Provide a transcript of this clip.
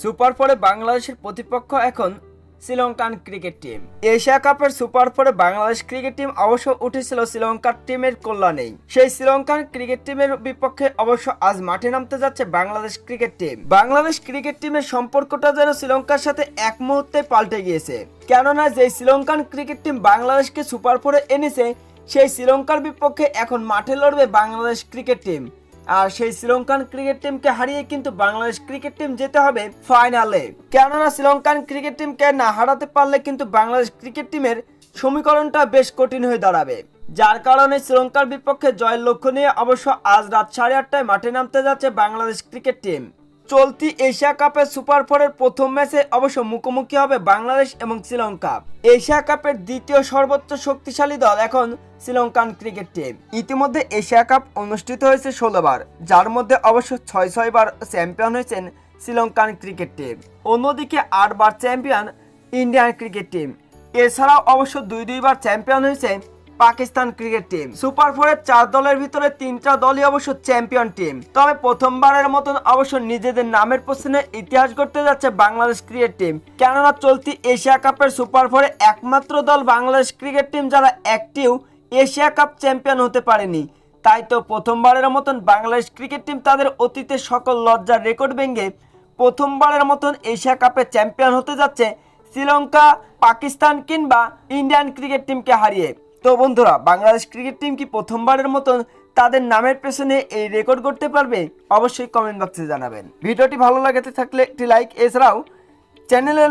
Super ফোরে বাংলাদেশের প্রতিপক্ষ এখন শ্রীলঙ্কান ক্রিকেট টিম। এশিয়া কাপের সুপার ফোরে বাংলাদেশ ক্রিকেট টিম অবশ্য উঠেছিল শ্রীলঙ্কার টিমের কল্যাণেই। সেই শ্রীলঙ্কান ক্রিকেট টিমের বিপক্ষে অবশ্য আজ মাঠে নামতে যাচ্ছে Bangladesh cricket team. Bangladesh cricket টিমের সম্পর্কটা যেন শ্রীলঙ্কার সাথে এক মুহূর্তে পাল্টে গিয়েছে। কেননা যে শ্রীলঙ্কান ক্রিকেট টিম বাংলাদেশকে সুপার ফোরে এনেছে, সেই শ্রীলঙ্কার বিপক্ষে এখন মাঠে লড়বে বাংলাদেশ ক্রিকেট টিম। আর সেই শ্রীলঙ্কান ক্রিকেট টিমকে হারিয়ে কিন্তু বাংলাদেশ ক্রিকেট টিম যেতে হবে ফাইনালে। কেননা শ্রীলঙ্কান ক্রিকেট টিমকে না হারাতে পারলে কিন্তু বাংলাদেশ ক্রিকেট টিমের সমীকরণটা বেশ কঠিন হয়ে দাঁড়াবে। যার কারণে শ্রীলঙ্কার বিপক্ষে জয়ের লক্ষ্য নিয়ে অবশ্য আজ রাত সাড়ে আটটায় মাঠে নামতে যাচ্ছে বাংলাদেশ ক্রিকেট টিম। চলতি এশিয়া কাপের সুপার ফোরের প্রথম ম্যাচে অবশ্য মুখোমুখি হবে বাংলাদেশ এবং শ্রীলঙ্কা। এশিয়া কাপের দ্বিতীয় সর্বোচ্চ শক্তিশালী দল এখন শ্রীলঙ্কান ক্রিকেট টিম। ইতিমধ্যে এশিয়া কাপ অনুষ্ঠিত হয়েছে ষোলোবার যার মধ্যে অবশ্য ছয় ছয়বার চ্যাম্পিয়ন হয়েছেন শ্রীলঙ্কান ক্রিকেট টিম। অন্যদিকে আটবার চ্যাম্পিয়ন ইন্ডিয়ান ক্রিকেট টিম। এছাড়াও অবশ্য দুই দুইবার চ্যাম্পিয়ন হয়েছে পাকিস্তান ক্রিকেট টিম। সুপার ফোরের চার দলের ভিতরে তিনটা দলই অবশ্য চ্যাম্পিয়ন টিম। তবে প্রথমবারের মতন অবশ্য নিজেদের নামের পেছনে ইতিহাস করতে যাচ্ছে বাংলাদেশ ক্রিকেট টিম। কেননা চলতি এশিয়া কাপের সুপার ফোরে একমাত্র দল বাংলাদেশ ক্রিকেট টিম যারা একটিও এশিয়া কাপ চ্যাম্পিয়ন হতে পারেনি। তাই তো প্রথমবারের মতন বাংলাদেশ ক্রিকেট টিম তাদের অতীতের সকল লজ্জার রেকর্ড ভেঙে প্রথমবারের মতন এশিয়া কাপে চ্যাম্পিয়ন হতে যাচ্ছে শ্রীলঙ্কা, পাকিস্তান কিংবা ইন্ডিয়ান ক্রিকেট টিমকে হারিয়ে। তো বন্ধুরা, বাংলাদেশ ক্রিকেট টিম কি প্রথমবারের মতন তাদের নামের পেছনে এই রেকর্ড করতে পারবে? অবশ্যই কমেন্ট বক্সে জানাবেন। ভিডিওটি ভালো লাগাতে থাকলে একটি লাইক এছাড়াও চ্যানেলে